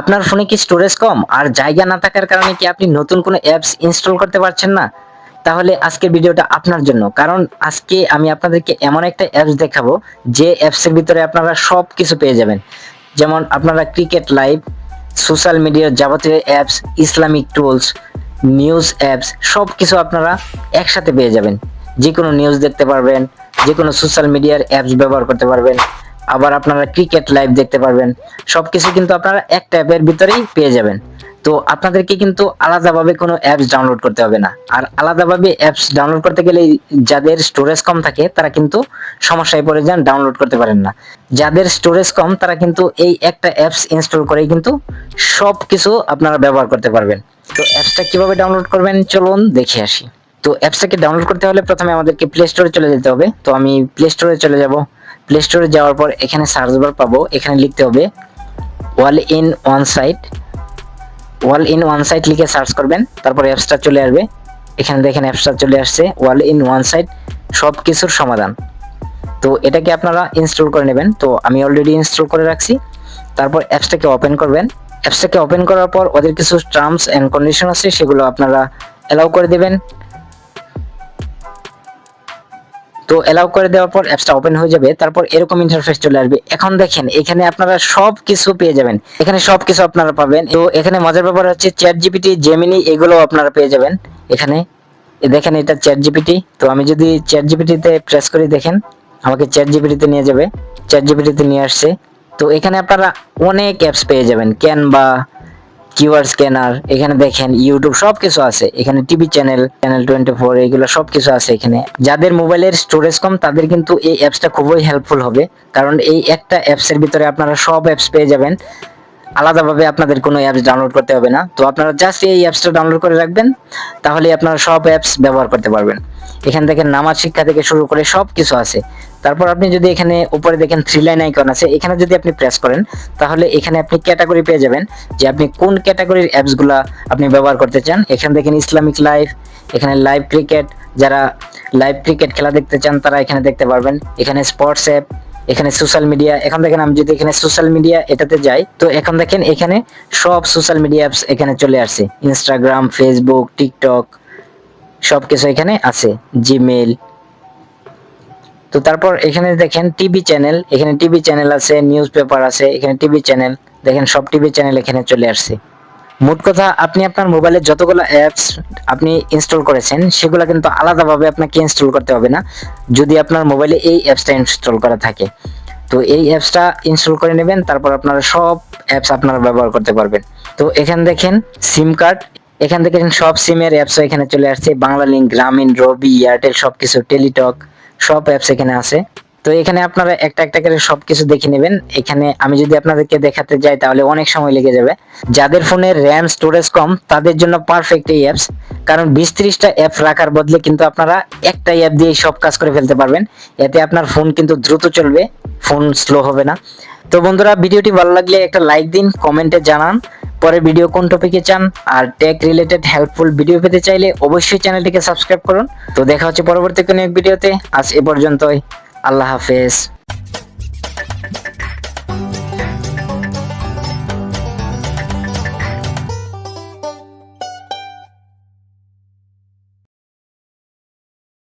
আপনার ফোনে কি স্টোরেজ কম? আর জায়গা না থাকার কারণে কি আপনি নতুন কোনো অ্যাপস ইনস্টল করতে পারছেন না? তাহলে আজকের ভিডিওটা আপনার জন্য। কারণ আজকে আমি আপনাদেরকে এমন একটা অ্যাপস দেখাবো, যে অ্যাপসের ভিতরে আপনারা সব কিছু পেয়ে যাবেন। যেমন আপনারা ক্রিকেট লাইভ সোশ্যাল মিডিয়ার যাবতীয় apps Islamic tools news apps সব কিছু আপনারা একসাথে পেয়ে যাবেন। যে কোনো নিউজ দেখতে পারবেন যে কোনো সোশ্যাল মিডিয়ার অ্যাপস ব্যবহার করতে পারবেন। আবার আপনারা ক্রিকেট লাইভ দেখতে পারবেন। সবকিছু কিন্তু আপনারা একটা অ্যাপের ভিতরেই পেয়ে যাবেন। তো আপনাদেরকে কিন্তু আলাদাভাবে কোনো অ্যাপস ডাউনলোড করতে হবে না। আর আলাদাভাবে অ্যাপস ডাউনলোড করতে গেলে যাদের স্টোরেজ কম থাকে, তারা কিন্তু সমস্যায় পড়ে যান ডাউনলোড করতে পারেন না। যাদের স্টোরেজ কম, তারা কিন্তু এই একটা অ্যাপস ইনস্টল করেই কিন্তু সব কিছু আপনারা ব্যবহার করতে পারবেন। তো অ্যাপসটা কীভাবে ডাউনলোড করবেন? চলুন দেখে আসি। তো অ্যাপসটাকে ডাউনলোড করতে হলে প্রথমে আমাদেরকে প্লে স্টোরে চলে যেতে হবে। তো আমি প্লে স্টোরে চলে যাব। প্লে স্টোরে যাওয়ার পর এখানে সার্চ বার পাবো। এখানে লিখতে হবে wall in one site wall in one site লিখে সার্চ করবেন। তারপর অ্যাপসটা চলে আসবে। এখানে দেখেন অ্যাপসটা চলে আসছে। ওয়াল ইন ওয়ান সাইট সব কিছুর সমাধান। তো এটাকে আপনারা ইনস্টল করে নেবেন। তো আমি অলরেডি ইনস্টল করে রাখছি। তারপর অ্যাপসটাকে ওপেন করবেন। অ্যাপসটাকে ওপেন করার পর ওদের কিছু টার্মস অ্যান্ড কন্ডিশন আছে, সেগুলো আপনারা অ্যালাউ করে দেবেন। তো অ্যালাউ করে দেওয়ার পর অ্যাপসটা ওপেন হয়ে যাবে, তারপর এরকম ইন্টারফেস চলে আসবে। এখন দেখেন, এখানে আপনারা সব কিছু পেয়ে যাবেন। এখানে সব কিছু আপনারা পাবেন। তো এখানে মজার ব্যাপার হচ্ছে চ্যাট জিপিটি জেমিনি এগুলো আপনারা পেয়ে যাবেন। এখানে দেখেন এটা চ্যাট জিপিটি তো আমি যদি চ্যাট জিপিটিতে প্রেস করি, দেখেন, আমাকে চ্যাট জিপিটিতে নিয়ে যাবে। চ্যাট জিপিটিতে নিয়ে আসছে। তো এখানে আপনারা অনেক অ্যাপস পেয়ে যাবেন। ক্যানভা কিউআর স্ক্যানার, এখানে দেখেন ইউটিউব সব কিছু আছে, এখানে TV channel channel twenty four, এগুলো সব কিছু আছে এখানে। যাদের মোবাইলের স্টোরেজ কম, তাদের কিন্তু এই অ্যাপসটা খুবই হেল্পফুল হবে, কারণ এই একটা অ্যাপসের ভিতরে আপনারা সব অ্যাপস পেয়ে যাবেন। আলাদাভাবে আপনাদের কোনো অ্যাপস ডাউনলোড করতে হবে না। তো আপনারা জাস্ট এই অ্যাপসটা ডাউনলোড করে রাখবেন তাহলে আপনারা সব অ্যাপস ব্যবহার করতে পারবেন। এখান থেকে নামাজ, শিক্ষা থেকে শুরু করে সব কিছু আছে। তারপর আপনি যদি এখানে উপরে দেখেন থ্রি লাইন আইকন আছে, এখানে যদি আপনি প্রেস করেন, তাহলে এখানে আপনি ক্যাটাগরি পেয়ে যাবেন যে আপনি কোন ক্যাটাগরির অ্যাপসগুলা আপনি ব্যবহার করতে চান। এখানে দেখেন ইসলামিক লাইভ এখানে লাইভ ক্রিকেট যারা লাইভ ক্রিকেট খেলা দেখতে চান, তারা এখানে দেখতে পারবেন। এখানে স্পোর্টস অ্যাপ এখানে সোশ্যাল মিডিয়া এখন দেখেন আমি যদি এখানে সোশ্যাল মিডিয়া এটাতে যাই, তো এখন দেখেন এখানে সব সোশ্যাল মিডিয়া অ্যাপস এখানে চলে আসছে। ইনস্টাগ্রাম ফেসবুক টিকটক সব কিছু এখানে আছে জিমেল তো তারপর এখানে দেখেন টিভি চ্যানেল এখানে টিভি চ্যানেল আছে নিউজ পেপার আছে, এখানে টিভি চ্যানেল দেখেন সব টিভি চ্যানেল এখানে চলে আসছে। মোট কথা, আপনি আপনার মোবাইলে যতগুলো অ্যাপস আপনি ইনস্টল করেছেন, সেগুলো কিন্তু আলাদাভাবে আপনাকে ইনস্টল করতে হবে না, যদি আপনার মোবাইলে এই অ্যাপসটা ইনস্টল করা থাকে। তো এই অ্যাপসটা ইনস্টল করে নেবেন, তারপর আপনারা সব অ্যাপস আপনারা ব্যবহার করতে পারবেন। তো এখানে দেখেন সিম কার্ড এখান থেকে সব সিমের অ্যাপসও এখানে চলে আসছে বাংলা লিঙ্ক গ্রামীণ, রবি, এয়ারটেল, সবকিছু, টেলিটক, সব অ্যাপস এখানে আছে। তো এখানে আপনারা একটা একটা করে সবকিছু দেখে নেবেন। এখানে আমি যদি আপনাদেরকে দেখাতে যাই, তাহলে অনেক সময় লেগে যাবে। যাদের ফোনে র্যাম স্টোরেজ কম, তাদের জন্য পারফেক্ট এই অ্যাপস কারণ বিশ ত্রিশটা অ্যাপ রাখার বদলে কিন্তু আপনারা একটা অ্যাপ দিয়ে সব কাজ করে ফেলতে পারবেন। এতে আপনার ফোন কিন্তু দ্রুত চলবে ফোন স্লো হবে না। তো বন্ধুরা, ভিডিওটি ভালো লাগলে একটা লাইক দিন কমেন্টে জানান। পরে ভিডিও কোন টপিকে চান আর টেক রিলেটেড হেল্পফুল ভিডিও পেতে চাইলে অবশ্যই চ্যানেলটিকে সাবস্ক্রাইব করুন। তো দেখা হচ্ছে পরবর্তী কোনো এক ভিডিওতে আজ এ পর্যন্তই। আল্লাহ হাফেজ।